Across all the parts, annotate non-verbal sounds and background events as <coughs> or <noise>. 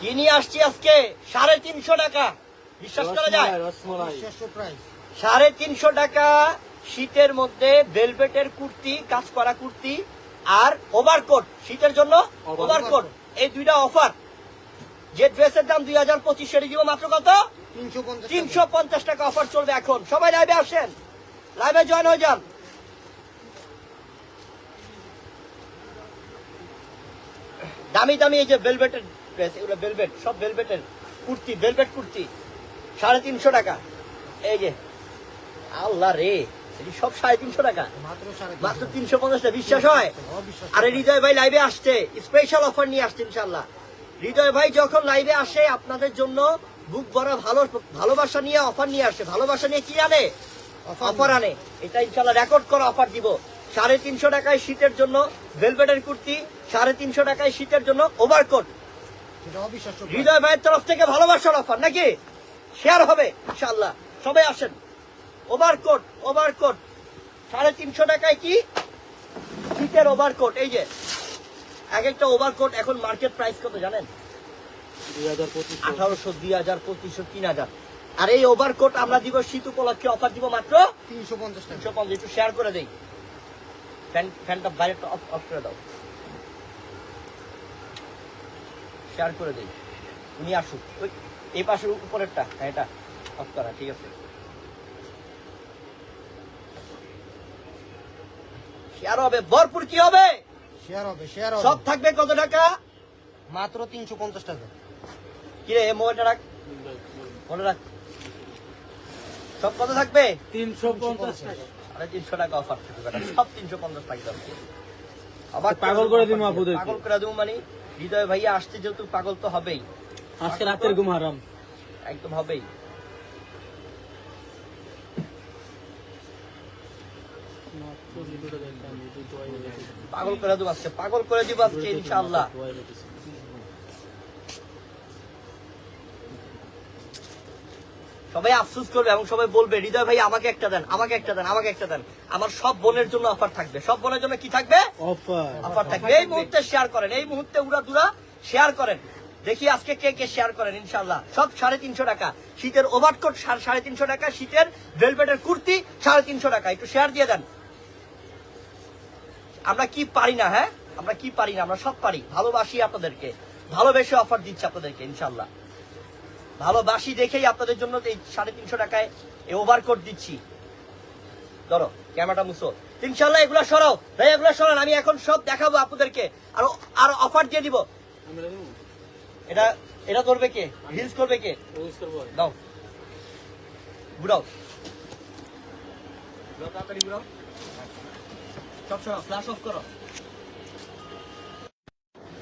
কি নিয়ে আসছি আজকে? সাড়ে তিনশো টাকা। বিশ্বাস করা যায়? সাড়ে তিনশো টাকা শীতের মধ্যে ভেলভেটের কুর্তি কাজ করা কুর্তি আর ওভারকোট শীতের জন্য ওভারকোট এই দুইটা অফার যে ড্রেসের দাম দুই হাজার পঁচিশ সেটি দিব মাত্র কত? তিনশো পঞ্চাশ তিনশো পঞ্চাশ টাকা অফার চলবে এখন। সবাই লাইভে আসেন। লাইভে জয়েন হয়ে যান। দামি দামি এই যে ভেলভেটের ড্রেস এগুলো ভেলভেট সব ভেলভেটের কুর্তি ভেলভেট কুর্তি সাড়ে তিনশো টাকা। এই যে আল্লাহ রে এটি সব সাড়ে তিনশো টাকা। মাত্র তিনশো। পঞ্চাশটা বিশ্বাস হয়? আরে হৃদয় ভাই লাইভে আসছে স্পেশাল অফার নিয়ে আসছে ইনশাল্লাহ হৃদয় ভাই যখন লাইভে আসে আপনাদের জন্য বুক ভরা ভালো ভালোবাসা নিয়ে অফার নিয়ে আসে। ভালোবাসা নিয়ে কি আনে? অফার আনে। এটা ইনশাল্লাহ রেকর্ড করা অফার দিব। সাড়ে তিনশো টাকায় শীতের জন্য ভেলভেটের কুর্তি সাড়ে তিনশো টাকায় শীতের জন্য ওভারকোট। হৃদয় ভাইয়ের তরফ থেকে ভালোবাসার অফার নাকি? শেয়ার হবে ইনশাল্লাহ সবাই আসেন। Overcoat overcoat. সাড়ে তিনশো টাকায় কি? শীতের ওভারকোট এই যে। এক একটা ওভারকোট এখন মার্কেট প্রাইস কত জানেন? দুই হাজার আঠারোশো দুই হাজার পঁচিশশো তিন হাজার। আর এই ওভারকোট আমরা দিব শীত উপলক্ষে অফার দিব মাত্র তিনশো পঞ্চাশ তিনশো পঞ্চাশ একটু শেয়ার করে দেই। ফ্যান ফ্যানটা বাইরে অফ অফ করে দাও। শেয়ার করে দেই। উনি আসুক। ওই এই পাশের উপরেরটা হ্যাঁ এটা অফ করা ঠিক আছে। শেয়ার হবে ভরপুর কি হবে? শেয়ার হবে শেয়ার হবে। সব থাকবে কত টাকা? মাত্র তিনশো পঞ্চাশ টাকা। কিরে এই মোবাইলটা রাখ। মনে রাখ। সব কত থাকবে? তিনশো পঞ্চাশ টাকা। সাড়ে তিনশো টাকা অফার থাকবে সব তিনশো পঞ্চাশ টাকা। আবার পাগল করে দিবো। পাগল করে দেবো মানে? হৃদয় ভাইয়া আসছে যেহেতু পাগল তো হবেই। আজকে রাতের ঘুম হারাম। একদম হবেই। পাগল করে দেবো আজকে পাগল করে দিব আজকে ইনশাআল্লাহ। সবাই আফসোস করবে এবং সবাই বলবে হৃদয় ভাই আমাকে একটা দেন আমাকে একটা দেন আমাকে একটা দেন। আমার সব বোনের জন্য অফার থাকবে। সব বোনের জন্য কি থাকবে? অফার। থাকবে। এই মুহূর্তে শেয়ার করেন এই মুহূর্তে উড়া দুরা শেয়ার করেন। দেখি আজকে কে কে শেয়ার করেন ইনশাল্লাহ সব সাড়ে তিনশো টাকা। শীতের ওভারকোট সাড়ে তিনশো টাকা শীতের ভেলভেটের কুর্তি সাড়ে তিনশো টাকা। একটু শেয়ার দিয়ে দেন। আমরা কি পারি না হ্যাঁ? আমরা কি পারি না? আমরা সব পারি। ভালোবাসি আপনাদেরকে। ভালোবেসে অফার দিচ্ছি আপনাদেরকে ইনশাল্লাহ ভালোবাসি দেখেই আপনাদের জন্য এই সাড়ে তিনশো টাকায় এই ওভারকোট দিচ্ছি। ধরো ক্যামেরাটা মুছো। ইনশাল্লাহ এগুলো সরাও। ভাই এগুলো সরান আমি এখন সব দেখাবো আপনাদেরকে। আর আর অফার দিয়ে দিব। এটা এটা করবে কে? রিলস করবে কে? দাও। ঘুরাও। ঘুরাও, তাড়াতাড়ি ঘুরাও। সব সরাও ফ্ল্যাশ অফ করো।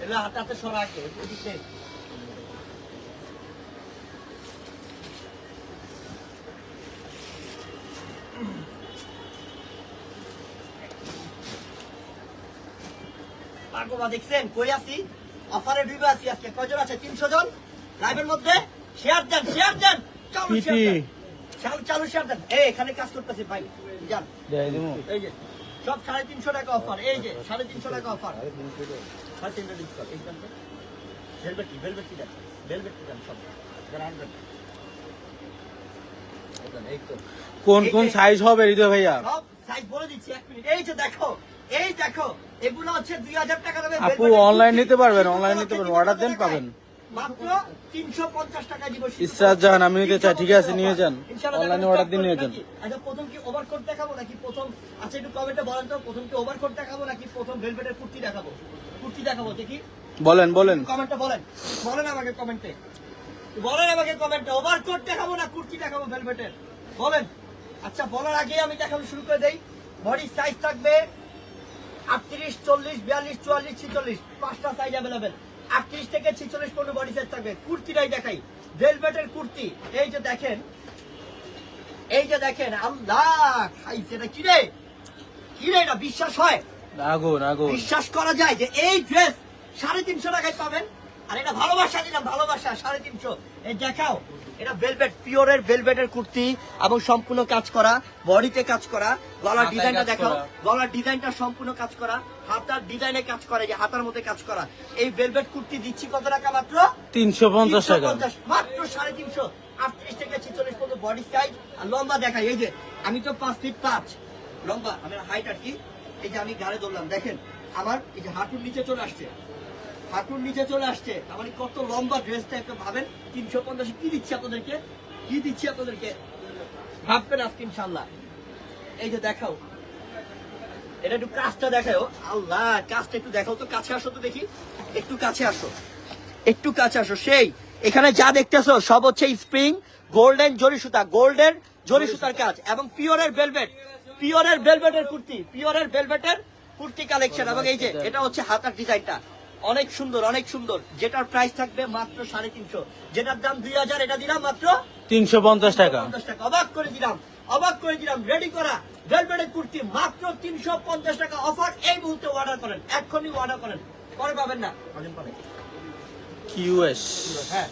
এগুলো হাতে হাতে সরা আগে পাগবা দেখছেন কই আছি? অফারে ডুবে আছি আজকে। কয়জন আছে? তিনশো জন? লাইভের মধ্যে? শেয়ার দেন শেয়ার দেন! চালু শেয়ার দেন। চালু চালু শেয়ার দেন। এই এখানে কাজ করতেছি ভাই। যান। এই যে সব সাড়ে তিনশো টাকা অফার। এই যে সাড়ে তিনশো টাকা অফার। সাড়ে তিনশো ডিসকাউন্ট এই দেন ভেলভেট কি ভেলভেট কি দেন ভেলভেট কি দেন সব। যারা আনবেন। এই দেন, এই তো। কোন কোন সাইজ হবে হৃদয় ভাইয়া? সব সাইজ বলে দিচ্ছি এক মিনিট এই যে দেখো এই দেখো এগুলো হচ্ছে দুই হাজার টাকা দামে আপু অনলাইন নিতে পারবেন অনলাইন নিতে পারবেন অর্ডার দেন। পাবেন। মাত্র তিনশো পঞ্চাশ টাকা দিব ইসরাত জাহান, আপনি নিতে চাই, ঠিক আছে, নিয়ে যান। অনলাইনে অর্ডার দিয়ে নিয়ে যান। আচ্ছা প্রথম কি ওভারকোট দেখাবো নাকি প্রথম আচ্ছা একটু কমেন্টে বলেন তো প্রথম কি ওভারকোট দেখাবো নাকি প্রথম ভেলভেটের কুর্তি দেখাবো? কুর্তি দেখাবো দেখি। বলেন বলেন। কমেন্টে বলেন। বলেন আমাকে কমেন্টে বলেন আমাকে কমেন্টে ওভারকোট দেখাবো না কুর্তি দেখাবো ভেলভেটের বলেন। আচ্ছা বলার আগে আমি দেখানো শুরু করে দেই। বডির সাইজ থাকবে আটত্রিশ চল্লিশ বিয়াল্লিশ চুয়াল্লিশ ছিচল্লিশ। পাঁচটা সাইজ অ্যাভেলেবেল আটত্রিশ থেকে ছিচল্লিশ পর্যন্ত বডি সাইজ থাকবে। কুর্তিটাই দেখাই। ভেলভেটের কুর্তি। এই যে দেখেন এই যে দেখেন আল্লাহ খাইছে এটা কি রে? কি রে এটা? বিশ্বাস হয়? আগুন আগুন বিশ্বাস করা যায় যে এই ড্রেস সাড়ে তিনশো টাকায় পাবেন। আর এটা ভালোবাসা দিলাম ভালোবাসা সাড়ে তিনশো। এই দেখাও। এটা ভেলভেট পিওরের ভেলভেটের কুর্তি এবং সম্পূর্ণ কাজ করা বডিতে কাজ করা গলার ডিজাইনটা দেখাও। গলার ডিজাইনটা সম্পূর্ণ কাজ করা হাতার ডিজাইনে কাজ করে যে হাতার মধ্যে কাজ করা। এই ভেলভেট কুর্তি দিচ্ছি কত টাকা মাত্র? তিনশো পঞ্চাশ টাকা। মাত্র সাড়ে তিনশো। আটত্রিশ থেকে ছিচল্লিশ পর্যন্ত বডি সাইজ আর লম্বা দেখাই এই যে আমি তো পাঁচ ফিট পাঁচ। লম্বা আমার হাইট আর কি। এই যে আমি গাড়ি ধরলাম দেখেন আমার এই যে হাঁটুর নিচে চলে আসছে। হাঁটুর নিচে চলে আসছে। আমার কত লম্বা ড্রেসটা একটু ভাবেন, তিনশো পঞ্চাশ কি দিচ্ছি আপনাদেরকে? কি দিচ্ছি আপনাদেরকে? ভাববেন আজকে ইনশাল্লাহ এই যে দেখাও। এটা একটু কাজটা দেখাও আল্লাহ, কাজটা একটু দেখাও তো, কাছে আসো তো দেখি। একটু কাছে আসো। একটু কাছে আসো। সেই, এখানে যা দেখতেছো, সব হচ্ছে স্প্রিং, গোল্ডেন জরি সুতা গোল্ডেন জরি সুতার কাজ, এবং পিওরের বেলভেট পিওরের বেলভেটের কুর্তি, পিওরের বেলভেটের কুর্তি কালেকশন এবং এই যে, এটা হচ্ছে হাতার ডিজাইনটা অনেক সুন্দর অনেক সুন্দর। যেটার প্রাইস থাকবে মাত্র সাড়ে তিনশো। যেটার দাম দুই হাজার এটা দিলাম মাত্র তিনশো পঞ্চাশ টাকা। 350 টাকা। অবাক করে দিলাম অবাক করে দিলাম। রেডি করা ভেলভেটের কুর্তি মাত্র তিনশো পঞ্চাশ টাকা অফার এই মুহূর্তে অর্ডার করেন। এক্ষুনি অর্ডার করেন। পরে পাবেন না। কদিন পরে। কিউএস। হ্যাঁ।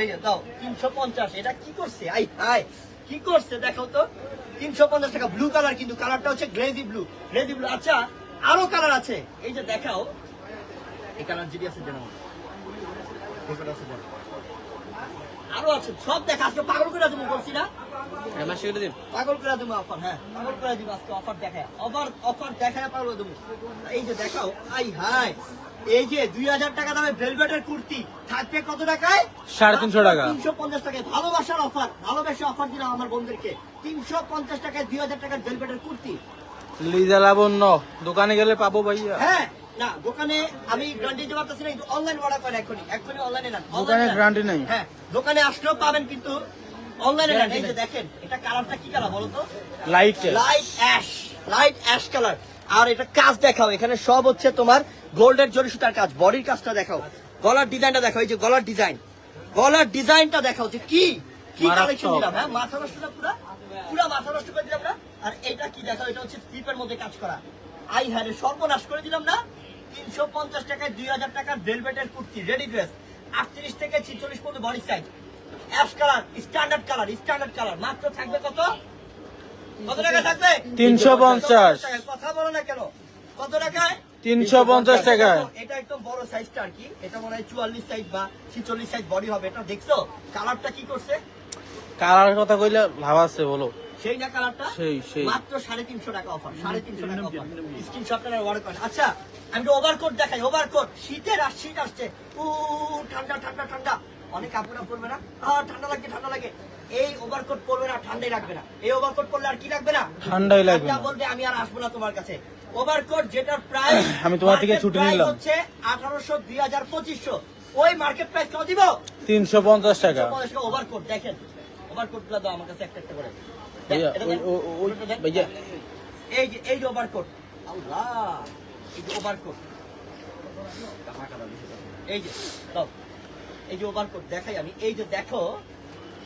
এই যে দাও তিনশো পঞ্চাশ। এটা কি করছে? আই হাই কি করছে? দেখো তো। তিনশো পঞ্চাশ টাকা। ব্লু কালার কিন্তু কালারটা হচ্ছে গ্রেজি ব্লু গ্রেজি ব্লু আচ্ছা আরও কালার আছে। এই যে দেখাও। এই কালার যদি আছে জানাও। জানাও। আরও আছে সব দেখা। আজকে পাগল করে তুমি বলছি না। পাগল করে দেবো অফার হ্যাঁ পাগল করে দিব আজকে অফার দেখায়। অফার অফার দেখায় পাগল করে দেবো। এই যে দেখাও আই হাই এই যে দুই হাজার টাকা দামে ভেলভেটের কুর্তি থাকবে কত টাকায়? সাড়ে তিনশো টাকা। তিনশো পঞ্চাশ টাকায়। ভালোবাসার অফার ভালোবাসা অফার দিলাম আমার বন্ধুদেরকে। তিনশো পঞ্চাশ টাকায় দুই হাজার টাকার ভেলভেটের কুর্তি। লিজা লাবণ্য দোকানে গেলে পাবো ভাইয়া। হ্যাঁ না দোকানে আমি গ্যারান্টি দিতে পারতেছি না কিন্তু অনলাইন অর্ডার করেন এখনই এখনই অনলাইনে নেন দোকানে guarantee নেই। হ্যাঁ দোকানে আসলেও পাবেন কিন্তু অনলাইনে নেন। এই যে দেখেন এটা কালারটা কি কালার বলো তো light light ash light ash colour আর এটা কাজ দেখাও এখানে সব হচ্ছে তোমার গোল্ডের জরি সুতার কাজ বডির কাজটা দেখাও। গলার ডিজাইনটা দেখাও এই যে গলার ডিজাইন গলার ডিজাইনটা দেখাও যে কি কি কালেকশন দিলাম হ্যাঁ মাথা নষ্ট পুরা পুরা মাথা নষ্ট করে দিলাম না? আর এটা কি দেখাও? এটা হচ্ছে স্লিপের মধ্যে কাজ করা। আই হ্যাঁ রে, সর্বনাশ করে দিলাম না? তিনশো পঞ্চাশ টাকায় দুই হাজার টাকার ভেলভেটের কুর্তি রেডি ড্রেস আটত্রিশ থেকে ছিচল্লিশ পর্যন্ত body size ash colour standard colour standard colour মাত্র থাকবে কত? কত টাকা থাকবে? 350 কথা বলো না কেন? কত টাকায়? 350 টাকায়। এটা একদম বড় সাইজটা আর কি। এটা মনে হয় চুয়াল্লিশ সাইজ বা ছিচল্লিশ সাইজ বডি হবে। এটা দেখছ? কালারটা কি করছে? কালার কথা কইলে লাভ আছে বলো। সেই না কালারটা? সেই, সেই। মাত্র সাড়ে তিনশো টাকা অফার সাড়ে তিনশো টাকা অফার স্ক্রিনশটটা অর্ডার করেন আচ্ছা আমি তো ওভারকোট দেখাই ওভারকোট শীতের আর শীত আসছে। উ ঠান্ডা ঠান্ডা ঠান্ডা। অনেক না। ঠান্ডা লাগে ঠান্ডা লাগে। এই ওভারকোট পরবে না ঠান্ডাই লাগবে না। এই ওভারকোট পরলে আর কি লাগবে না? ঠান্ডাই লাগবে না। বলতে আমি আর আসব না তোমার কাছে। ওভারকোট যেটার প্রাইস <coughs> আমি তোমার থেকে ছুটি নিলাম। হচ্ছে আঠারোশো দুই হাজার পঁচিশশো। ওই মার্কেট প্রাইস কত দিব? তিনশো পঞ্চাশ টাকা। ওভারকোট দেখেন ওভারকোটগুলো দাও আমার কাছে একটা একটা করে। ভাইয়া ওই দেন। ও- ও- ওই এটা দেন। ভাইয়া এই যে এই যে ওভারকোট আল্লাহ এই যে ওভারকোট এই যে দাও এই যে ওভারকোট দেখাই আমি। এই যে দেখো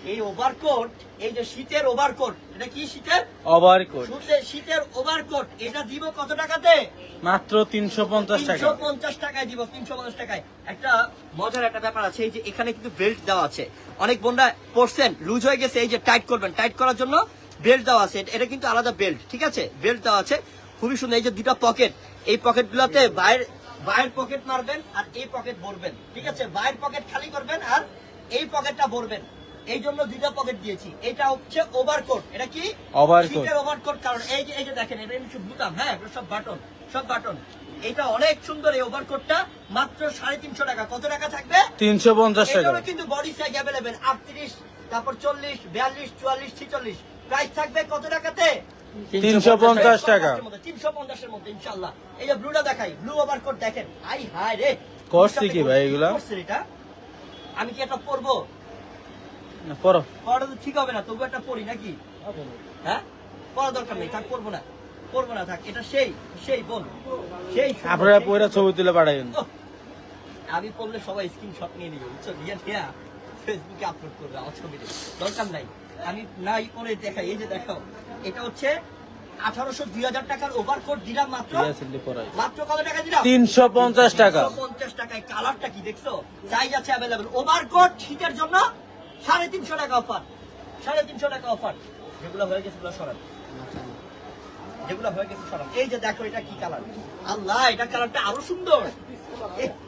এই ওভারকোট এই যে শীতের ওভারকোট এটা কি শীতের? ওভার শীতের শীতের ওভারকোট এটা দিব কত টাকাতে? মাত্র তিনশো পঞ্চাশ টাকা। তিনশো পঞ্চাশ টাকায় দিব তিনশো পঞ্চাশ টাকায়। একটা মজার একটা ব্যাপার আছে এই যে এখানে কিন্তু বেল্ট দেওয়া আছে। অনেক বোনরা পড়ছেন লুজ হয়ে গেছে এই যে টাইট করবেন। টাইট করার জন্য বেল্ট দেওয়া আছে। এটা কিন্তু আলাদা বেল্ট ঠিক আছে? বেল্ট দেওয়া আছে। খুবই সুন্দর এই যে দুটা পকেট এই পকেট গুলাতে বাইরের বাইরের পকেট মারবেন আর এই পকেট ভরবেন ঠিক আছে? বাইরের পকেট খালি করবেন আর এই পকেটটা ভরবেন। এই জন্য দুইটা পকেট দিয়েছি। এটা হচ্ছে ওভারকোট এটা কি। শীতের ওভারকোট কারণ এই যে এই যে দেখেন এটা কিন্তু বুতাম হ্যাঁ? সব বাটন সব বাটন। এটা অনেক সুন্দর এই ওভারকোটটা মাত্র সাড়ে তিনশো টাকা। কত টাকা থাকবে? তিনশো পঞ্চাশ টাকা। কিন্তু বডি সাইজ অ্যাভেলেবেল আটত্রিশ তারপর চল্লিশ বিয়াল্লিশ চুয়াল্লিশ ছিচল্লিশ। প্রাইস থাকবে কত টাকাতে? তিনশো পঞ্চাশ টাকা। তিনশো পঞ্চাশের মধ্যে ইনশাল্লাহ এই যে ব্লুটা দেখাই ব্লু ওভারকোট দেখেন। আই হাই রে। করছি কি ভাই এগুলা? করছে এটা? আমি কি একটা পরবো? না, পড়া তো ঠিক হবে না তবু একটা পড়ি নাকি? হ্যাঁ? পড়া দরকার নেই থাক পড়ব না। পড়ব না থাক এটা সেই সেই বোন সেই আপনারা পয়রা ছবি তুলে পাঠাইন ওহ, আমি পড়লে সবাই স্ক্রিনশট নিয়ে নিবে বুঝছ? নিয়ে নিয়ে ফেসবুকে আপলোড করবে আমার ছবিটা দরকার নাই। আমি নাই করে দেখাই। এই যে দেখাও এটা হচ্ছে আঠারোশো দুই হাজার টাকার ওভারকোট দিলাম মাত্র। মাত্র কত টাকা দিলাম? তিনশো পঞ্চাশ টাকা। পঞ্চাশ টাকায় কালারটা কি দেখছ? সাইজ আছে অ্যাভেলেবল ওভারকোট শীতের জন্য সাড়ে তিনশো টাকা অফার সাড়ে তিনশো টাকা অফার যেগুলো হয়ে গেছে সরান। যেগুলো হয়ে গেছে সরান। এই যে দেখো এটা কি কালার আল্লাহ এটা কালারটা আরও সুন্দর।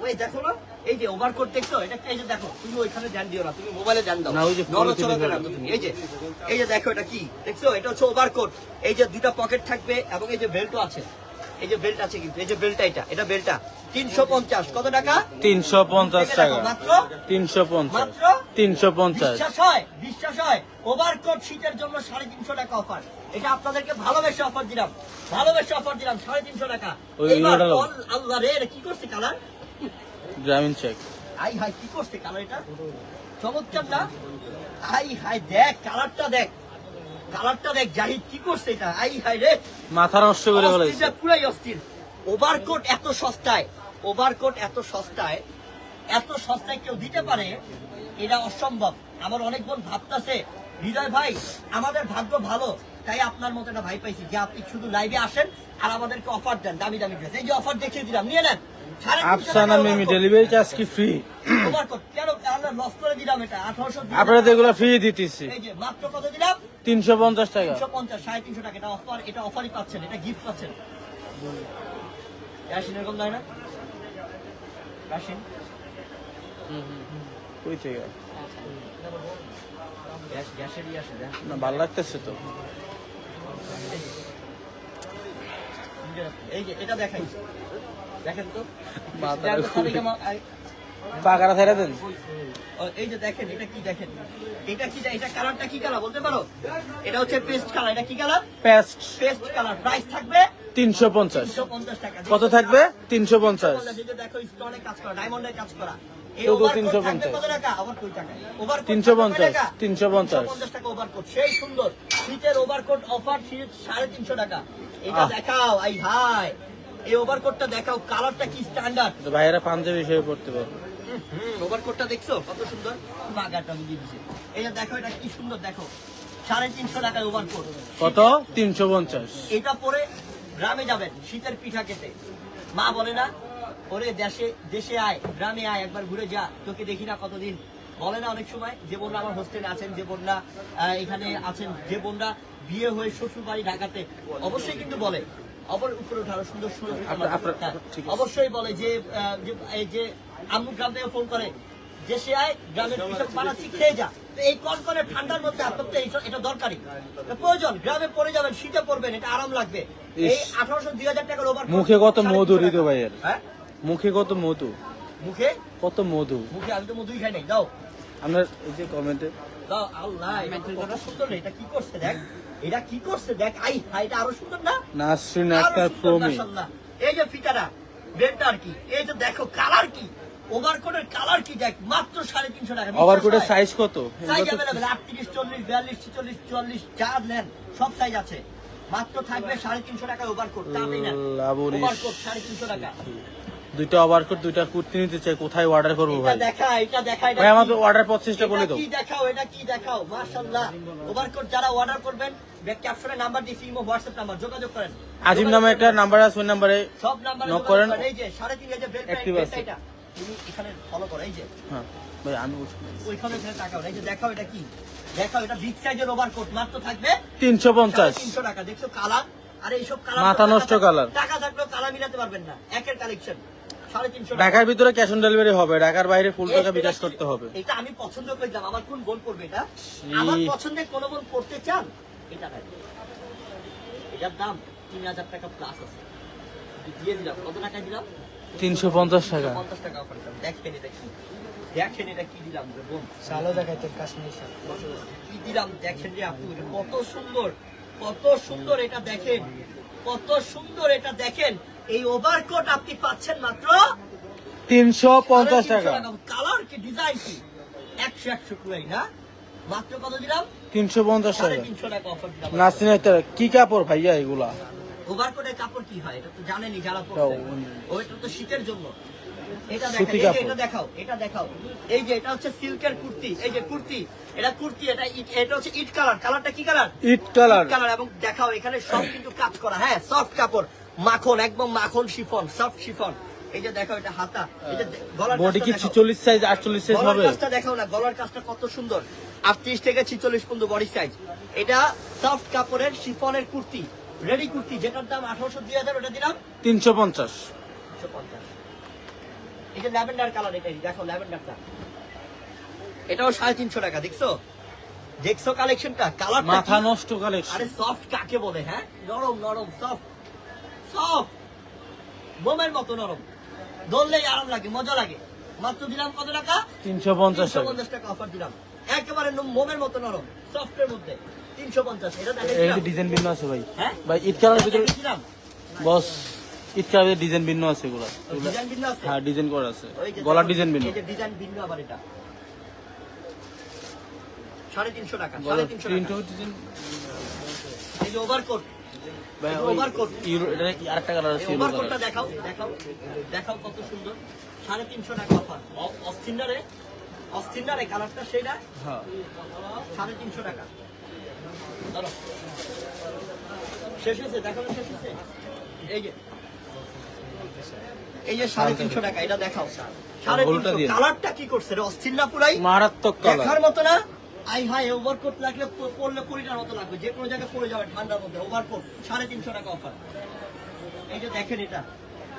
ওই দেখো না। এই যে ওভারকোট দেখছ এটা এই যে দেখো তুমি ওইখানে ধ্যান দিও না তুমি মোবাইলে ধ্যান দাও। না, ওই যে নড়াচড়া পলিথিনে না তুমি। এই যে এই যে দেখো এটা কি দেখছ এটা হচ্ছে ওভারকোট এই যে দুইটা পকেট থাকবে এবং এই যে বেল্টও আছে। এই যে বেল্ট আছে কিন্তু এই যে বেল্টটা এটা এটা বেল্টটা তিনশো পঞ্চাশ কত টাকা? তিনশো পঞ্চাশ টাকা। মাত্র? তিনশো পঞ্চাশ। মাত্র? তিনশো পঞ্চাশ। বিশ্বাস হয় বিশ্বাস হয়। ওভারকোট শীতের জন্য সাড়ে তিনশো টাকা অফার এটা আপনাদেরকে ভালোবেসে অফার দিলাম। ভালোবেসে অফার দিলাম সাড়ে তিনশো টাকা। আল্লাহ রে এটা কি করছে কালার গ্রামীণ চেক আই হাই কি করছে কালার এটা চমৎকার না আই হাই দেখ কালারটা দেখ। কালারটা দেখ জাহিদ কি করছে এটা? আই হাই রে। মাথা নষ্ট করে ফেলাইছে অস্থিরটা পুরাই অস্থির। ওভারকোট এত সস্তায় ওভারকোট এত সস্তায় এত সস্তায় কেউ দিতে পারে এটা অসম্ভব। আমার অনেক বোন ভাবতাছে হৃদয় ভাই আমাদের ভাগ্য ভালো তাই আপনার মতো একটা ভাই পাইছি যে আপনি শুধু লাইভে আসেন আর আমাদেরকে অফার দেন দামি দামি ড্রেস এই যে অফার দেখিয়ে দিলাম নিয়ে নেন। আফসানা মিমি ডেলিভারি চার্জ কি ফ্রি? আপনারা তো এগুলো ফ্রি দিতেছি। তিনশো পঞ্চাশ টাকা। এটা অফার এটা অফারই পাচ্ছেন এটা গিফট পাচ্ছেন না না, ভালো লাগতেছে তো। এই যে, এটা দেখাই। দেখেন তো? পাকারা ছেড়ে দেন। ও, এই যে দেখেন এটা কি দেখেন? এটা কি এটা কালারটা কি কালার বলতে পারো? এটা হচ্ছে পেস্ট কালার এটা কি colour paste paste colour price থাকবে তিনশো পঞ্চাশ। তিনশো পঞ্চাশ টাকা। কত থাকবে? তিনশো পঞ্চাশ। এই যে দেখো স্টোনে কাজ করা ডায়মন্ডের কাজ করা। শুধু 350 350 কয় টাকা? 350 350 টাকা? overcoat, সেই সুন্দর। শীতের ওভারকোট অফার সাড়ে তিনশো টাকা। এটা। দেখাও আই ভাই এই ওভারকোটটা দেখাও কালারটা কি স্ট্যান্ডার্ড ভাইয়েরা পাঞ্জাবি হিসেবে পড়তে পারবে ওভারকোটটা দেখছ? কত সুন্দর? বুঝিয়ে দিছে যে দেখো এটা কি সুন্দর দেখো। সাড়ে তিনশো টাকায় ওভারকোট কত? তিনশো পঞ্চাশ। এটা পরে গ্রামে যাবেন শীতের পিঠা খেতে। মা বলে না ওরে দেশে দেশে আয় গ্রামে আয় একবার ঘুরে যা তোকে দেখি না কতদিন। বলে না অনেক সময় যে বোনরা আমার হোস্টেলে আছেন যে বোনরা এখানে আছেন যে বোনরা বিয়ে হয়ে শ্বশুর বাড়ি ঢাকাতে অবশ্যই কিন্তু বলে। অপর উপরে সুন্দর সুন্দর হ্যাঁ, ঠিক আছে। অবশ্যই বলে যে এই যে আম্মু গ্রাম থেকে ফোন করে দেশে আয় গ্রামের পিঠা বানাচ্ছি খেয়ে যা। তো এই কনকনে ঠান্ডার মধ্যে আপনার তো এটা দরকারি। প্রয়োজন গ্রামে পড়ে যাবেন শীতে পড়বেন এটা আরাম লাগবে। এই আঠারোশো দুই হাজার টাকার ওভার মুখে কত মধু হৃদয় ভাইয়ের? হ্যাঁ? মুখে কত মধু? মুখে? কত মধু? মুখে আমি তো মধুই খাই নাই দাও আপনার এই যে কমেন্টে দাও আল্লাহ কত সুন্দর এটা কি করছে দেখ। এটা কি করছে? দেখ আই এটা আরও সুন্দর না? নাসরিন আরও আক্তার সুন্দর, প্রমি এই যে ফিতাটা আর কি? এই যে দেখো কালার কি? ওভারকোটের কালার কি? দেখ মাত্র সাড়ে তিনশো টাকা। ওভারকোটের সাইজ কত? সাইজ অ্যাভেলেবেল আটত্রিশ চল্লিশ বিয়াল্লিশ ছিচল্লিশ চুয়াল্লিশ যা নেন সব সাইজ আছে। মাত্র থাকবে সাড়ে তিনশো টাকা ওভারকোট লা বলিস। ওভারকোট সাড়ে তিনশো টাকা। দুইটা ওভারকোট দুইটা কুর্তি নিতে চাই কোথায় অর্ডার করব এটা ভাই? দেখা এটা দেখা ভাই আমাকে অর্ডার প্রসেসটা বলে এটা দাও। কি দেখাও এটা কি দেখাও? মাশাআল্লাহ। ওভারকোট যারা অর্ডার করবেন ব্যাক ক্যাপশনে নাম্বার দিছি ইমো হোয়াটসঅ্যাপ নাম্বার যোগাযোগ করেন। আজিম নামে একটা নাম্বার আছে ওই নাম্বারে সব নাম্বারে যোগাযোগ করেন। এই যে সাড়ে তিন হাজার বেল আছে। এটা তুমি এখানে ফলো করো এই যে। হ্যাঁ ভাই আমি ওইখানে এখানে তাকাও। এই যে দেখাও এটা কি? দেখাও এটা বিগ সাইজের ওভারকোট মাত্র থাকবে তিনশো পঞ্চাশ। তিনশো টাকা। দেখছ কালার আর এইসব কালার মাথা নষ্ট colour। টাকা থাকলেও কালার মিলাতে পারবেন না। একের কালেকশন ঢাকার ভিতরে ক্যাশ অন ডেলিভারি হবে ঢাকার বাইরে ফুল টাকা বিকাশ করতে হবে। এটা আমি পছন্দ করলাম আমার কোন বোন করবে এটা? আমার পছন্দের কোন বোন চান? এটা নাই এটার দাম তিন হাজার টাকা প্লাস আছে। দিয়ে দিলাম কত টাকা দিলাম? তিনশো পঞ্চাশ টাকা। পঞ্চাশ টাকা অফার দিলাম। দেখেন এটা কি। দেখেন এটা কি দিলাম রে বোন। শালো দেখাইতে কাশ্মীর কি দিলাম দেখেন রে আপু কত সুন্দর কত সুন্দর এটা দেখেন। কত সুন্দর এটা দেখেন। এই ওভারকোট আপনি পাচ্ছেন মাত্র তিনশো পঞ্চাশ টাকা। কালার কি ডিজাইন কি? একশো একশো কুড়াই না? মাত্র কত দিলাম? তিনশো পঞ্চাশ টাকা। তিনশো টাকা অফার দিলাম। আক্তার কি কাপড় ভাইয়া এগুলা? ওভারকোটের কাপড় কি হয়? এটা তো জানেনি যারা পড়ছেন উম। তো শীতের জন্য। এটা দেখো। এটা দেখাও এটা দেখাও। এই যে এটা হচ্ছে সিল্কের কুর্তি এই যে কুর্তি এটা কুর্তি এটা ইট- এটা হচ্ছে ইট কালার। কালারটা কি কালার? ইট কালার। কালার এবং দেখাও এখানে সব কিন্তু কাজ করা। হ্যাঁ সফট কাপড়। মাখন একদম মাখন শিফন সফট শিফন। এই যে দেখো এটা হাতা। এই যে গলার বডি কি কাজটা দেখাও। ছিচল্লিশ সাইজ আটচল্লিশ সাইজ গলার হবে? কাজটা দেখাও না গলার কাজটা কত সুন্দর। আটত্রিশ থেকে ছিচল্লিশ পর্যন্ত বডি সাইজ এটা সফট কাপড়ের শিফনের কুর্তি রেডি কুর্তি যেটার দাম আঠারোশো দুই হাজার ওটা দিলাম? তিনশো পঞ্চাশ। একশো পঞ্চাশ। এই যে ল্যাভেন্ডার কালার এটাই দেখো ল্যাভেন্ডারটা। এটাও সাড়ে তিনশো টাকা দেখছ? দেখছ কালেকশনটা কালার মাথা নষ্ট কালেকশন আরে সফট কাকে বলে হ্যাঁ? নরম নরম সফট সফট বোমের মতো নরম। ধরলেই আরাম লাগে মজা লাগে। মাত্র দিলাম কত টাকা? তিনশো পঞ্চাশ টাকা। পঞ্চাশ টাকা অফার দিলাম। একেবারে মোমের মতো নরম সফটের মধ্যে। তিনশো পঞ্চাশ এটা এই ডিজাইন ভিন্ন আছে ভাই। হ্যাঁ? ভাই ভিতরে বস ডিজাইন ভিন্ন আছে এগুলো। এগুলো- ডিজাইন ভিন্ন আছে? হ্যাঁ ডিজাইন করা আছে। গলার ডিজাইন ভিন্ন। ডিজাইন ভিন্ন আবার এটা। সাড়ে তিনশো টাকা সাড়ে তিনশো টাকা। ডিজাইন এই যে ওভারকোট আরেকটা কালার আছে ওভারকোটটা দেখাও দেখাও দেখাও কত সুন্দর। সাড়ে তিনশো টাকা অফার অস্টিন্ডারে অস্টিন্ডারে কালারটা সেটা হ্যাঁ। সাড়ে তিনশো টাকা। ধরো শেষ হয়েছে? দেখানো শেষ হয়েছে? এই যে। এই যে সাড়ে তিনশো টাকা এটা দেখাও। সাড়ে তিনশো। কালারটা কি করছে অস্থির না পুরাই মারাত্মক দেখার মতো না? আই হাই ওভারকোট লাগলে পড়লে পরলে পরিটার মতো লাগবে। যে কোনো জায়গায় পরে যাবে ঠান্ডার মধ্যে ওভারকোট সাড়ে তিনশো টাকা অফার এই যে দেখেন এটা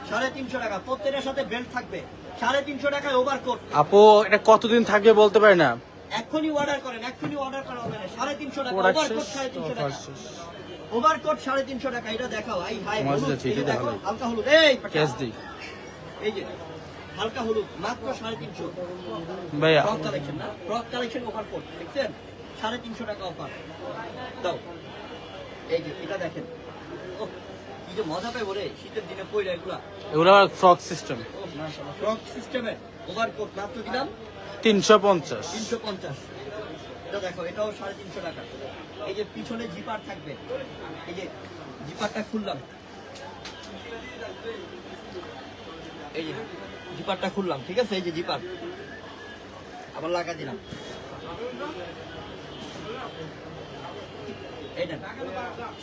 সাড়ে তিনশো টাকা প্রত্যেকের সাথে বেল্ট থাকবে। সাড়ে তিনশো টাকায় ওভারকোট আপু এটা কতদিন থাকবে বলতে পারি না? এক্ষুনি অর্ডার করেন এক্ষুনি অর্ডার করা হবে না। সাড়ে তিনশো টাকা ওভারকোট সাড়ে তিনশো টাকা। ওভারকোট সাড়ে তিনশো টাকা এটা দেখাও। আই হাই। হালকা হলুদ। এই এই যে হালকা হলুদ মাত্র সাড়ে তিনশো। ভাইয়া। ফ্রক কালেকশন না? ফ্রক কালেকশন ওভারকোট দেখছেন? সাড়ে তিনশো টাকা অফার দাও। এই যে এটা দেখেন। ও কি যে মজা পাই বলে শীতের দিনে পয়লা এগুলা। এগুলো ফ্রক সিস্টেম ফ্রক সিস্টেমে ওভারকোট মাত্র দিলাম তিনশো পঞ্চাশ। তিনশো পঞ্চাশ। এটা দেখো এটাও সাড়ে তিনশো টাকা। এই যে পিছনে জিপার থাকবে। এই যে জিপারটা খুললাম। এই যে জিপারটা খুললাম ঠিক আছে? এই যে জিপার। আবার লাগা দিলাম।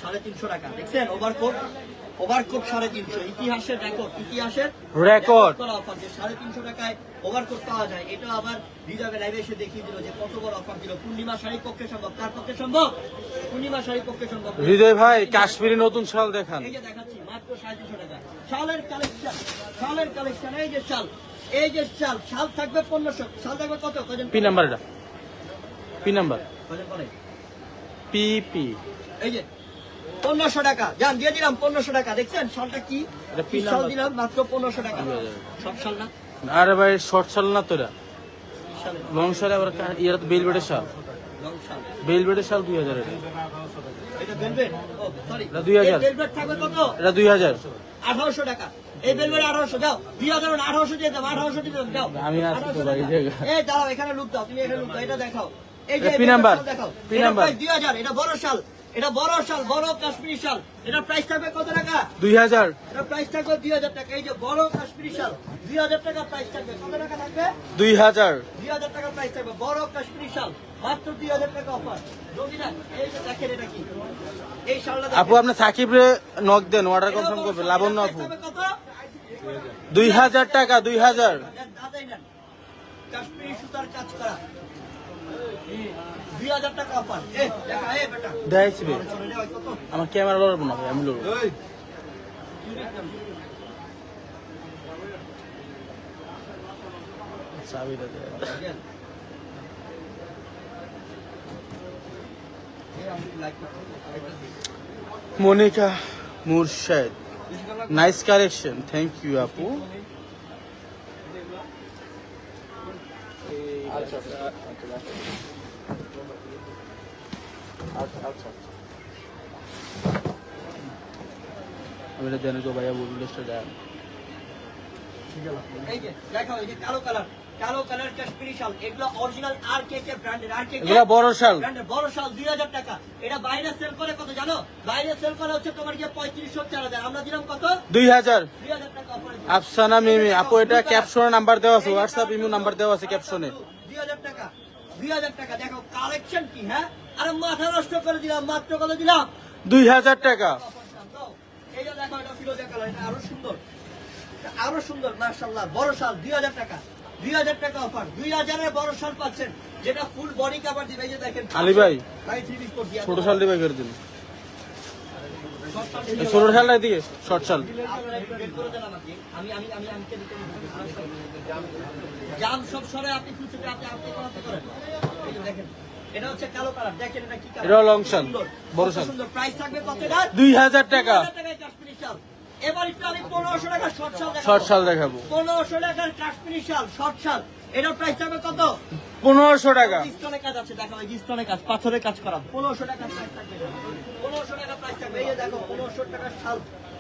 সাড়ে তিনশো টাকা। দেখছেন? ওভারকোট ওভারকোট সাড়ে তিনশো। ইতিহাসের রেকর্ড ইতিহাসের Record। করা অফার যে সাড়ে তিনশো টাকায় ওভারকোট পাওয়া যায়। এটা আবার রিজার্ভে লাইভে এসে দেখিয়ে দিল যে কত বড় অফার দিল। পূর্ণিমা শাড়ি পক্ষে সম্ভব? তার পক্ষে সম্ভব? পূর্ণিমা শাড়ি পক্ষে সম্ভব। হৃদয় ভাই কাশ্মীরি নতুন শাল দেখান। এই যে দেখাচ্ছি মাত্র সাড়ে তিনশো টাকা। শালের কালেকশন শালের কালেকশন এই যে শাল এই যে শাল শাল থাকবে পনেরোশো শাল থাকবে কত? কজন পি নাম্বার এটা। পি নাম্বার কজন পি পি এই যে পনেরোশো টাকা। যান দিয়ে দিলাম পনেরোশো টাকা। দেখছেন? শালটা কি? শাল দিলাম? মাত্র পনেরোশো টাকা। সব শাল না? আরে ভাই শর্ট শাল না তোরা? লং শাল আবার ইয়ের তো বেলবেটের শাল। বেলবেটের শাল। দুই হাজার এটা এটা ভেলভেট ও সরি এটা 2000 ভেলভেট থাকবে এটা দুই হাজার। আঠারোশো টাকা। এই বেলবেল আঠারোশো দাও দুই হাজার আঠারোশো দিয়ে দাও আঠারোশো দিয়ে দাও আমি আছি তো 1800 ভাই, টাকা। এই দাঁড়াও এখানে লুক দাও তুমি এখানে লুক দাও এটা দেখাও। এই যে দেখাও। দুই হাজার এটা বড় শাল এটা বড় শাল বড় কাশ্মীরি শাল। এটা প্রাইস থাকবে কত টাকা? দুই হাজার। এটা প্রাইস থাকবে দুই হাজার টাকা। এই যে বড় কাশ্মীরি শাল দুই হাজার টাকা প্রাইস থাকবে। কত টাকা থাকবে? দুই হাজার। দুই হাজার টাকা প্রাইস থাকবে। বড় কাশ্মীরি শাল মাত্র দুই হাজার টাকা অফার। আপু আপনি সাকিব রে নক দেন অর্ডার কনফার্ম করবে লাবণ্য আপু। দুই হাজার টাকা দুই হাজার। কাশ্মীরি সুতার কাজ করা। দেখাইছি আমার ক্যামেরা লড়বো না আমি লড়বো। চাবিটা Monika Murshed. Nice collection thank you আপু। আমি এটা জানি তো ভাইয়া বললে সেটা দেন। এই যে দেখো এই যে কালো কালার কালো কালার কাশ্মীরি শাল। এগুলো অরিজিনাল আর কে কে ব্র্যান্ডের আর কে কে বড় শাল। ব্র্যান্ডের বড় শাল দুই হাজার টাকা। এটা বাইরে সেল করে কত জানো? বাইরে সেল করে হচ্ছে তোমার গিয়ে আমরা দিলাম কত? টাকা অফারে আফসানা মিমি আপু এটা ক্যাপশনে নাম্বার দেওয়া আছে হোয়াটসঅ্যাপ ইমো নাম্বার দেওয়া আছে ক্যাপশনে দুই হাজার টাকা দুই হাজার টাকা। দেখো কালেকশন কি হ্যাঁ? আরে মাথা নষ্ট করে দিলাম মাত্র কত দিলাম? দুই হাজার টাকা। এইটা দেখো এটা ফিরোজা কালার এটা আরও সুন্দর। আরও সুন্দর মার্শাল্লাহ বড় শাল দুই হাজার টাকা। দুই হাজার টাকা অফার দুই হাজারের বড় শাল পাচ্ছেন যেটা ফুল বডি কাভার দিবে যে দেখেন আলী ভাই ভাই থ্রি পিস করছি ছোট শাল দিবে করে দিন। শাল ছোট শর্ট শাল। আমি আমি আমি আমি কেন কেন জাম সব সরে আপনি খুঁজতে আপনি আপনি করাতে করেন দেখেন। এটা হচ্ছে কালো কালার। দেখেন এটা কি কালার? long শাল, বড় শাল। সুন্দর। প্রাইস থাকবে কত এটা? দুই হাজার টাকা। 2000 টাকায় কাশ্মীরি শাল। এবার একটু আমি পনেরোশো টাকা শর্ট শাল শর্ট শাল দেখাবো। পনেরোশো টাকার কাশ্মীরি শাল শর্ট শাল। এটার প্রাইস থাকবে কত? পনেরোশো টাকা। জিস্টনের কাজ আছে দেখা ভাই জিস্টনের কাজ পাথরের কাজ করা। পনেরোশো টাকা প্রাইস থাকবে। এটা। পনেরোশো টাকা প্রাইস থাকবে। এই দেখো পনেরোশো টাকার শাল।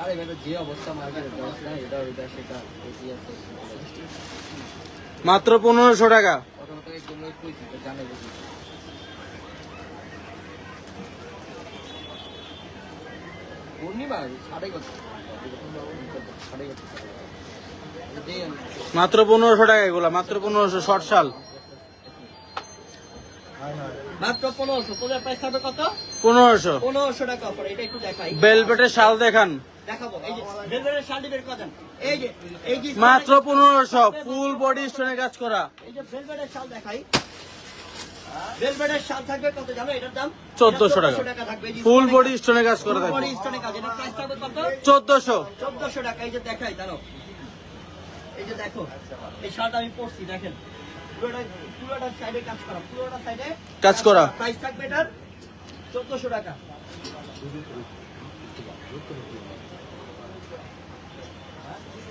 আরে যে অবস্থা মাত্র পনেরোশো টাকা। মাত্র পনেরোশো টাকা এগুলা মাত্র পনেরোশো শর্ট শাল। মাত্র পনেরোশো। তোদের থাকবে কত? পনেরোশো। পনেরোশো টাকা অফার এটা একটু দেখাই। বেলভেটের শাল দেখান। মাত্র পনেরোশো ফুল বডি স্টোনে কাজ করা। এই যে শাল দেখাই। 1400 টাকা। ফুল বডি স্টোনে কাজ করা থাকবে। চোদ্দশো। চোদ্দশো টাকা। এই যে দেখাই জানো? এই যে দেখো এই শালটা আমি পরছি দেখেন। পুরোটা পুরোটা সাইডে কাজ করা পুরোটা সাইডে কাজ করা। প্রাইস থাকবে এটার চোদ্দশো টাকা।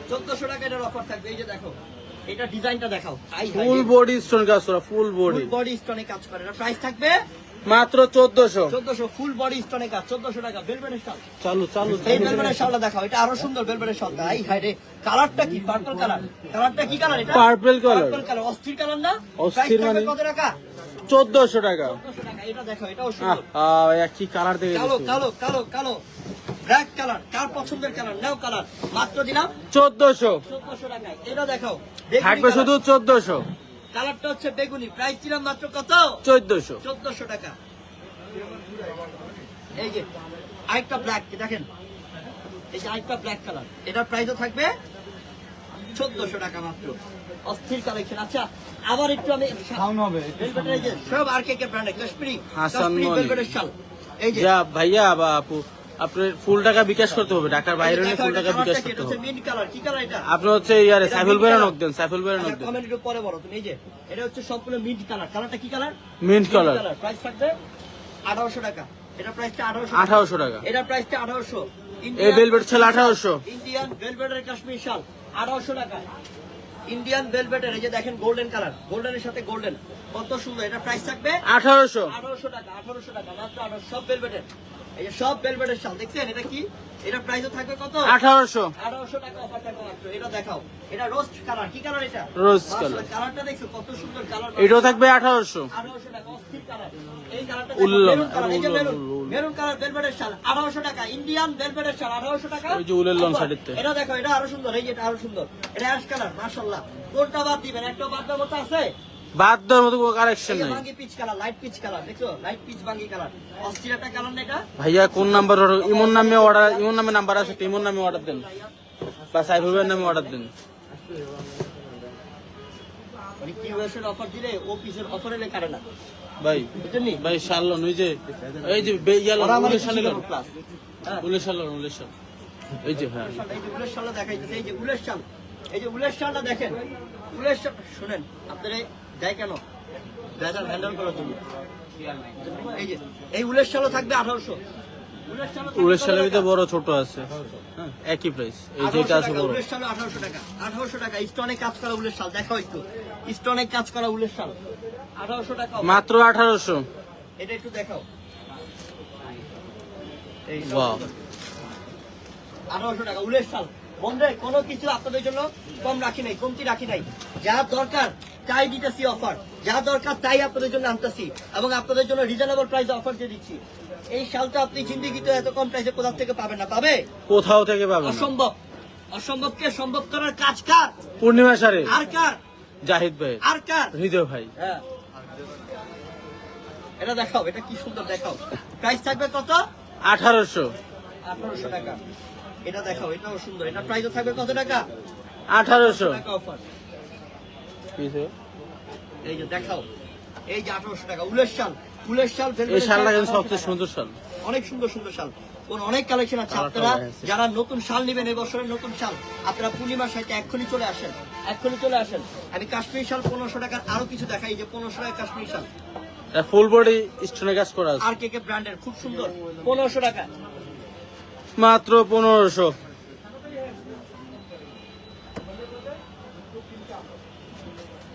চোদ্দশো টাকা এটার অফার থাকবে। এই যে দেখো এটা ডিজাইনটা দেখাও। ফুল বডি স্টোন কাজ করা ফুল বডি বডি স্টোনে কাজ করে। এটা প্রাইস থাকবে মাত্র চোদ্দশো। চোদ্দশো ফুল বডি স্টোনে কাজ। চোদ্দশো টাকা। বেলবেটের শাল চালু চালু এই বেলবেটের শালটা দেখাও। এটা আরও সুন্দর বেলবেটের শালটা এই হাইরে কালারটা কি? পার্পল কালার কালারটা কি কালার এটা? Purple colour। পার্পল কালার অস্থির কালার না? অস্থির মানে? কত টাকা? চোদ্দশো টাকা। 1400 টাকা এটা দেখো এটাও কি কালার দেখে কালো কালো কালো কালো। ব্ল্যাক কালার কার পছন্দের কালার নাও কালার মাত্র দিলাম চোদ্দশো। চোদ্দশো টাকায়। এটা দেখাও থাকবে শুধু চোদ্দশো। কালারটা হচ্ছে বেগুনি। প্রাইস দিলাম মাত্র কত? চোদ্দশো। চোদ্দশো টাকা। এই যে আরেকটা ব্ল্যাক দেখেন। এই যে আরেকটা ব্ল্যাক কালার এটার প্রাইসও থাকবে চোদ্দশো টাকা মাত্র। অস্থির কালেকশন আচ্ছা আবার একটু আমি সব আর কে কে ব্র্যান্ডের কাশ্মীরি কাশ্মীরি ভেলভেটের শাল এই যে ভাইয়া বা আপু আপনার ফুল টাকা বিকাশ করতে হবে ঢাকার বাইরে হলে ফুল টাকা বিকাশ করতে হবে। মিন কালার কি কালার এটা? আপনি হচ্ছে ইয়ারে সাইফুল নক দেন সাইফুল নক দেন। কমেন্ট একটু পরে বলো তুমি এই যে এটা হচ্ছে সম্পূর্ণ মিন্ট কালার কালারটা কি কালার মিন্ট কালার প্রাইস থাকবে আঠারোশো টাকা। এটা প্রাইসটা আঠারোশো আঠারোশো টাকা। এটা প্রাইসটা আঠারোশো। এই ভেলভেট ছিল আঠারোশো। ইন্ডিয়ান ভেলভেটের কাশ্মীর শাল আঠারোশো টাকা ইন্ডিয়ান ভেলভেটের এই যে দেখেন গোল্ডেন কালার গোল্ডেনের সাথে গোল্ডেন কত সুন্দর এটা প্রাইস থাকবে? আঠারোশো। আঠারোশো টাকা আঠারোশো টাকা মাত্র আঠারোশো সব ভেলভেটের এই যে সব ভেলভেটের শাল দেখছেন? এটা কি? এটা প্রাইসও থাকবে কত? আঠারোশো। আঠারোশো টাকা অফার থাকবে মাত্র। এটা দেখাও। এটা রোস্ট কালার কি কালার এটা? Rose colour। কালারটা দেখছ? কত সুন্দর কালার এটাও থাকবে আঠারোশো। আঠারোশো টাকা অস্থির কালার এই কালারটা মেরুন কালার এই যে মেরুন মেরুন কালার ভেলভেটের শাল আঠারোশো টাকা। ইন্ডিয়ান ভেলভেটের শাল আঠারোশো টাকা। ওই যে উলের লং শাড়িতে। এটা দেখো এটা আরও সুন্দর। এই যে এটা আরও সুন্দর। এটা অ্যাশ কালার মাশাআল্লাহ। কোনটা বাদ দিবেন? একটা বাদ দেওয়ার মতো আছে? বাদ দেওয়ার মতো কোনো কারেকশন নাই। ভাইয়া কোন নাম্বার ইমন নামে অর্ডার ইমন নামে নাম্বার আছে ইমন নামে অর্ডার দেন। বা সাইফুল ভাইয়ের নামে অর্ডার দেন। মানে ভাই ভাই শালন ওই যে এই যে। প্লাস হ্যাঁ। উলের শাল লন, উলের এই যে হ্যাঁ। যে দেখাইতেছে এই যে উলের শাল। এই যে উলের শালটা দেখেন। উলের শাল শুনেন আপনারা দেয় কেন? হ্যান্ডেল করার জন্য। এই যে এই উলের শালও থাকবে আঠারোশো। উলের? বড় ছোট আছে। হ্যাঁ, একই প্রাইস এই যেটা আছে বড়। উলের শালও 1800 টাকা। 1800 টাকা স্টোনে কাজ করা উলের শাল। দেখো একটু। স্টোনে কাজ করা উলের শাল। 1800 টাকা মাত্র আঠারোশো। এটা একটু দেখাও। এই টাকা উলের বন্ধে কোনো কিছু আপনাদের জন্য কম রাখি নাই কমতি রাখি নাই। যা দরকার তাই দিতেছি অফার যা দরকার তাই আপনাদের জন্য আনতেছি এবং আপনাদের জন্য রিজনেবল প্রাইসে অফার দিয়ে দিচ্ছি। এই শালটা আপনি জিন্দিগিতে এত কম প্রাইসে কোথা থেকে পাবেন না? পাবে? কোথাও থেকে পাবেন অসম্ভব। অসম্ভবকে সম্ভব করার কাজ কার? পূর্ণিমা সারে। আর কার? জাহিদ ভাই। আর কার? হৃদয় ভাই। হ্যাঁ। এটা দেখাও এটা কি সুন্দর দেখাও। প্রাইস থাকবে কত? আঠারোশো। আঠারোশো টাকা। এটা দেখাও এটাও সুন্দর। এটা প্রাইসও থাকবে কত টাকা? আঠারোশো। টাকা অফার এই যে দেখাও। এই যে আঠারোশো টাকা উলের শাল। উলের শাল এই শালটা কিন্তু সবচেয়ে সুন্দর শাল। অনেক সুন্দর সুন্দর শাল। কোন অনেক কালেকশন আছে। আপনারা যারা নতুন শাল নেবেন এই বছরের নতুন শাল আপনারা পূর্ণিমার সাথে এক্ষুনি চলে আসেন। এক্ষুনি চলে আসেন। আমি কাশ্মীরি শাল পনেরোশো টাকার আরও কিছু দেখাই। যে পনেরোশো টাকা কাশ্মীরি শাল। ফুল বডি স্টোনে কাজ করা আছে। আর কে কে ব্র্যান্ডের খুব সুন্দর। পনেরোশো টাকা। মাত্র পনেরোশো।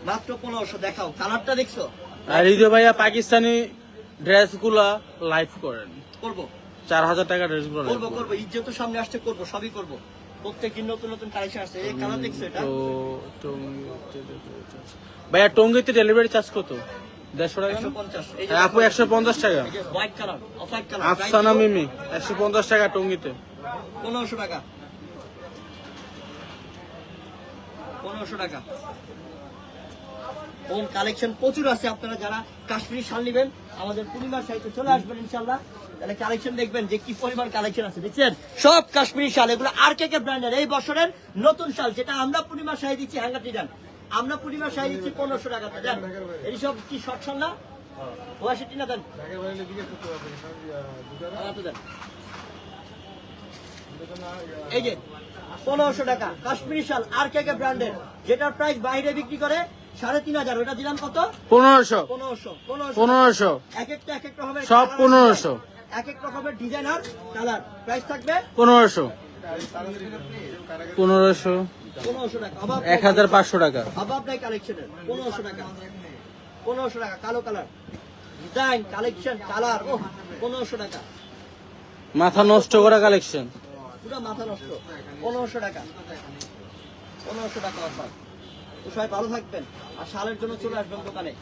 মাত্র পনেরোশো দেখাও কালারটা দেখছ? আর হৃদয় ভাইয়া পাকিস্তানি ড্রেসগুলা লাইভ করেন। করব। চার হাজার টাকা ড্রেসগুলো করব করব ইজ্জত সামনে আসছে করব সবই করব। প্রত্যেকদিন নতুন নতুন কালেকশন আসছে এই কালার দেখছ এটা? তো ভাইয়া টঙ্গিতে ডেলিভারি চার্জ কত? দেড়শো টাকা হ্যাঁ, আপু একশো পঞ্চাশ। টাকা। আফসানা মিমি একশো পঞ্চাশ টাকা টঙ্গিতে। পনেরোশো টাকা। পনেরোশো টাকা। ওম কালেকশন প্রচুর আছে, আপনারা যারা কাশ্মীরি শাল নেবেন, আমাদের পূর্ণিমার সাইতে চলে আসবেন ইনশাল্লাহ তাহলে কালেকশন দেখবেন যে কি পরিমাণ কালেকশন আছে, দেখছেন? সব কাশ্মীরি শাল, এগুলো আর কে কে ব্র্যান্ডের এই বছরের নতুন শাল, যেটা আমরা পূর্ণিমার শাড়ি দিচ্ছি হ্যাঙ্গাটি দেন। আমরা পূর্ণিমার শাড়ি দিচ্ছি পনেরোশো টাকাতে দেন। এই সব কি শর্ট শাল না? এই যে, পনেরোশো টাকা, কাশ্মীরি শাল আর কে কে ব্র্যান্ডের যেটার প্রাইস বাইরে বিক্রি করে সাড়ে তিন হাজার। ওটা দিলাম কত? পনেরোশো। পনেরোশো। পনেরোশো। পনেরোশো। এক একটা এক এক রকমের সব colour 1500 এক এক রকমের ডিজাইন আর কালার। প্রাইস থাকবে? পনেরোশো। পনেরোশো। পনেরোশো টাকা। এক হাজার পাঁচশো টাকা। অভাব নাই কালেকশনের। পনেরোশো টাকা। পনেরোশো টাকা। কালো কালার। Design collection colour. ও পনেরোশো টাকা। মাথা নষ্ট করা কালেকশন। পুরো মাথা নষ্ট। পনেরোশো টাকা। পনেরোশো টাকা অফার। সবাই ভালো থাকবেন। আর শালের জন্য চলে আসবেন দোকানে।